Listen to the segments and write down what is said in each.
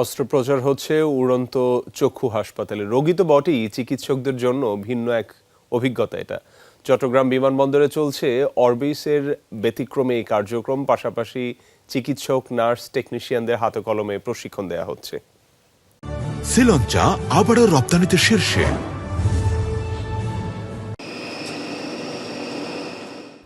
অস্ত্রোপচার হচ্ছে উড়ন্ত চক্ষু হাসপাতালে। রোগী তো বটেই চিকিৎসকদের জন্য ভিন্ন এক অভিজ্ঞতা এটা। চট্টগ্রাম বিমানবন্দরে চলছে অরবিসের ব্যতিক্রমে এই কার্যক্রম পাশাপাশি চিকিৎসক নার্স টেকনিশিয়ানদের হাতে কলমে প্রশিক্ষণ দেওয়া হচ্ছে। শ্রীলঙ্কা আবারও রপ্তানিতে শীর্ষে।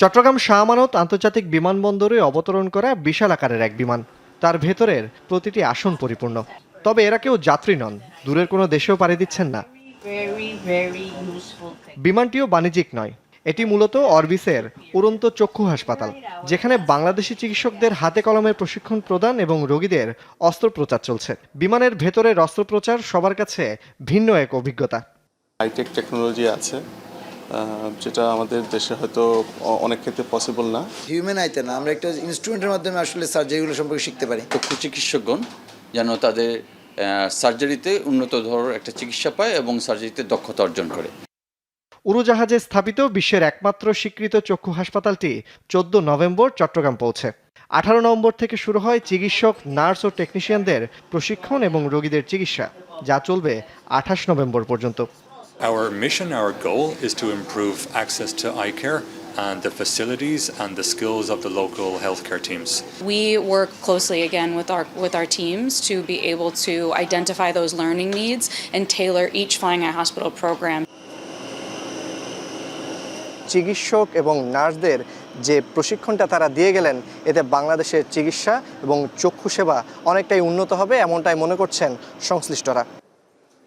চট্টগ্রাম শাহ আমানত আন্তর্জাতিক বিমানবন্দরে অবতরণ করা বিশাল আকারের এক বিমান। তার ভেতরের প্রতিটি আসন পরিপূর্ণ। তবে এরা কেউ যাত্রী নন দূরের কোনো দেশেও পাড়ি দিচ্ছেন না. বিমানটিও বাণিজ্যিক নয় এটি মূলত অরবিসের উড়ন্ত চক্ষু হাসপাতাল যেখানে বাংলাদেশি চিকিৎসকদের হাতে কলমে প্রশিক্ষণ প্রদান এবং রোগীদের অস্ত্রোপচার চলছে। বিমানের ভেতরের অস্ত্রোপচার সবার কাছে ভিন্ন এক অভিজ্ঞতা। হাইটেক টেকনোলজি আছে। যেটা আমাদের দেশে হয়তো অনেক ক্ষেত্রে পসিবল না। হিউম্যান আইতে না আমরা একটা ইনস্ট্রুমেন্টের মাধ্যমে আসলে সার্জারিগুলো সম্পর্কে শিখতে পারি। চক্ষু চিকিৎসকগণ যেন তাদের সার্জারিতে উন্নত ধরনের একটা চিকিৎসা পায় এবং সার্জারিতে দক্ষতা অর্জন করে। উড়োজাহাজে স্থাপিত বিশ্বের একমাত্র স্বীকৃত চক্ষু হাসপাতালটি চোদ্দ নভেম্বর চট্টগ্রাম পৌঁছে। আঠারো নভেম্বর থেকে শুরু হয় চিকিৎসক নার্স ও টেকনিশিয়ানদের প্রশিক্ষণ এবং রোগীদের চিকিৎসা যা চলবে আঠাশ নভেম্বর পর্যন্ত। Our mission, our goal is to improve access to eye care and the facilities and the skills of the local healthcare teams. We work closely again with our with our teams to be able to identify those learning needs and tailor each Flying Eye Hospital program চিকিৎসক এবং নার্সদের যে প্রশিক্ষণটা তারা দিয়ে গেলেন এতে বাংলাদেশের চিকিৎসা এবং চক্ষু সেবা অনেকটাই উন্নত হবে এমনটাই মনে করছেন সংশ্লিষ্টরা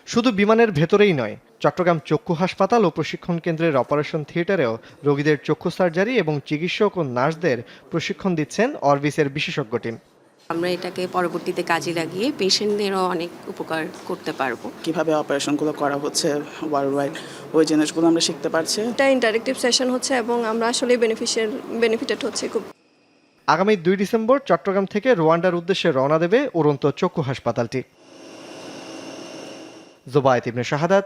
শুধু বিমানের ভেতরেই নয় চট্টগ্রাম চক্ষু হাসপাতাল ও প্রশিক্ষণ কেন্দ্রের অপারেশন থিয়েটারেও রোগীদের চক্ষু সার্জারি এবং চিকিৎসক ও নার্সদের প্রশিক্ষণ দিচ্ছেন অরবিসের বিশেষজ্ঞ টিম। আমরা এটাকে পরবর্তীতে কাজে লাগিয়ে পেশেন্টদেরও অনেক উপকার করতে পারব। কীভাবে অপারেশনগুলো করা হচ্ছে ওয়ার্ল্ড ওয়াইড ওই জিনিসগুলো আমরা শিখতে পারছি? এটা ইন্টারেক্টিভ সেশন হচ্ছে এবং আমরা আসলে বেনিফিশিয়াল বেনিফিটেড হচ্ছে খুব। আগামী দুই ডিসেম্বর চট্টগ্রাম থেকে রোয়ান্ডার উদ্দেশ্যে রওনা দেবে উড়ন্ত চক্ষু হাসপাতালটি। জোবায়েত ইবনে শাহাদাত